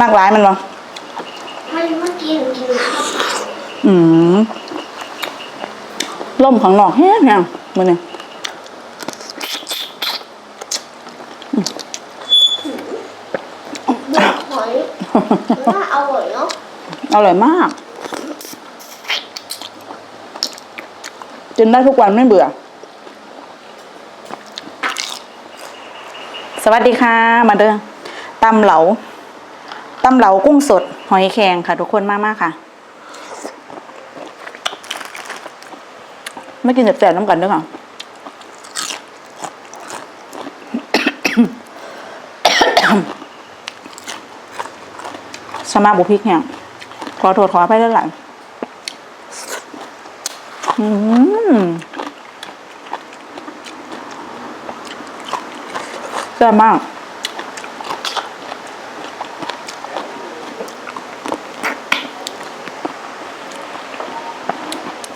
มากร้ายมันบ่มันเมื่อกี้หนูกินข้าวอืมล่มข้างนอกแห้งแห้งมือนี่เบื่อหอยน่าอร่อยเนาะอร่อยมากกินได้ทุกวันไม่เบื่อ สวัสดีค่ะ มาเด้อตำเหลา ตำเหลากุ้งสดหอยแครงค่ะ ทุกคนมากมากค่ะไม่กินแสบๆน้ำกันด้วยค่ะสมาบุพริกเนี่ยขอโทษขออภัยด้วยหลายอืมแซ่บมาก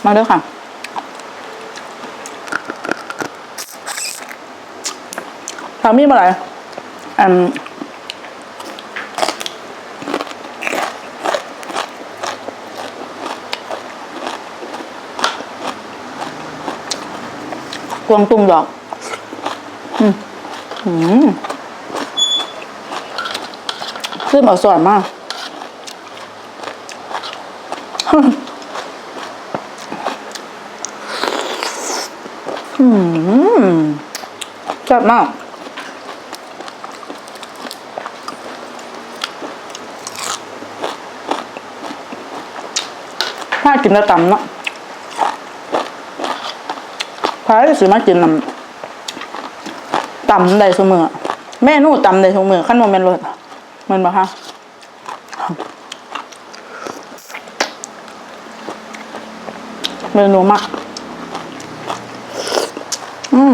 มาด้อค่ะ ทำมีมาอะไรอืมกวงตุ้งดอก อืมอืมซึ่งเอาสอนมาก อืมแซ่บมากถ้ากินแล้วตำเนาะพายสิมากินนำตำได้เสมอแม่นู่ตำได้เสมอขั้นโมเมนรสเหมันปะคะเมนูมาก อืม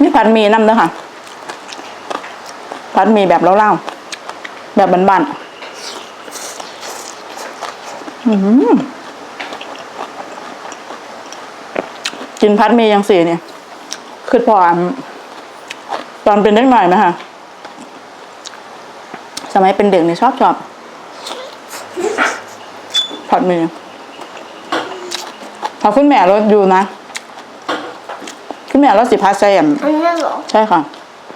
นี่ผัดหมีน้ำเด้อค่ะผัดหมีแบบเล่าๆแบบบานๆอืมกินพัดมย์ยังสี่เนี่ยคือพอตอนเป็นเด็กหน่อยไหมคะสมัยเป็นเด็กเนี่ยชอบชอบผัดเม ย์พอคุณแม่เราอยู่นะ คุณแม่เราสิพัดใส่อะอันนี้เหรอ ใช่ค่ะ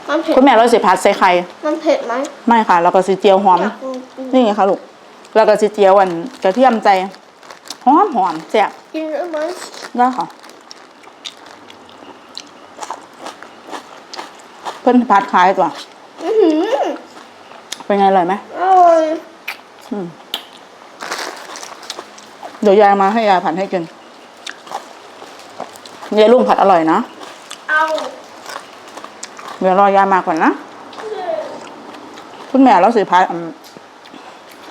มันเผ็ด คุณแม่เราสิพัดใส่ไข่มันเผ็ดไหมไม่ค่ะ แล้วก็สิเจียวหอม อยากกินนี่ไงคะลูก แล้วก็สิเจียวอันกระเทียมใจหอมหอมแซ่บกินได้ไหมได้ค่ะ เพิ่นพัดขายตัว อื้อหือเป็นไงอร่อยไหม อร่อย เดี๋ยวยายมาให้ยายผัดให้กิน ยายลุงผัดอร่อยนะเอาเดี๋ยวรอยายมาก่อนนะคุณแม่เราสิพัดอืม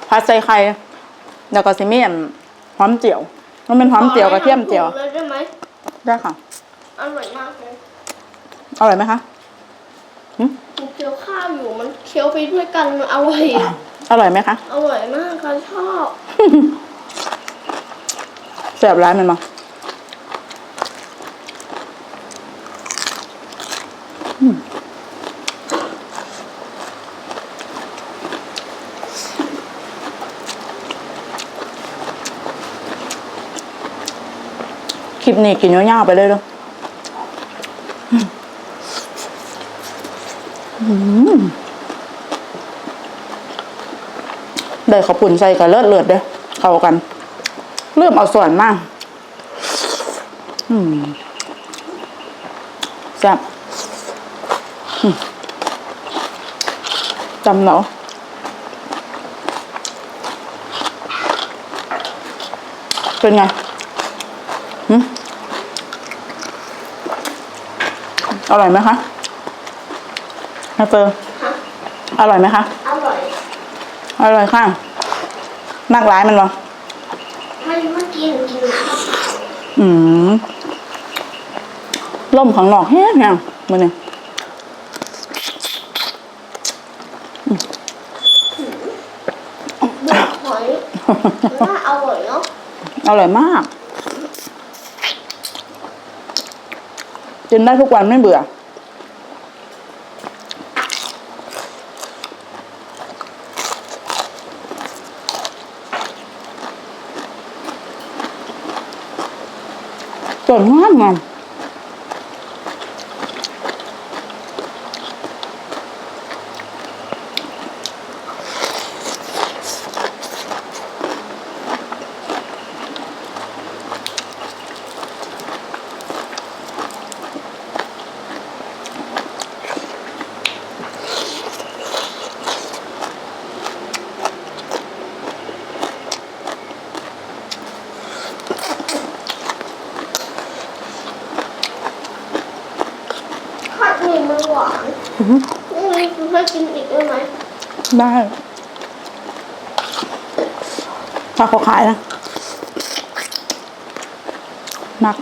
พัดใส่ไข่แล้วก็สิมีอืมหอมเจียวมันเป็นหอมเจียวกับเทียมเจียวขอให้ทำถูกเลยได้ไหมได้ค่ะอร่อยมากเลยอร่อยไหมคะหนูเคี้ยวข้าวอยู่มันเคี้ยวไปด้วยกันมันอร่อยอร่อยไหมคะอร่อยมากค่ะชอบแซ่บร้านมันมา ลิปนี้กินยาวๆไปเลยเด้ออืมได้ขาวปุ่นใส่กับเลือดเลือดเด้เข้ากัน เริ่มเอาส่วนมากอืมแซ่บจำเนาะเป็นไงหืม อร่อยไหมคะนาเตอร์ฮะอร่อยไหมคะ อร่อย อร่อยค่ะมากร้ายมันวะมันเมื่อกี้หนูกินข้าวอืมล่มข้างนอกแห้งแห้งมือนี่เบื่อหอยน่าอร่อยเนาะอร่อยมาก กินได้ทุกวันไม่เบื่อ จนมากงามานนี่มันคือให้กินอีกได้ไหมได้ถ้าเขาขายนะหนัก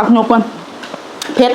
ผักนกมันเผ็ด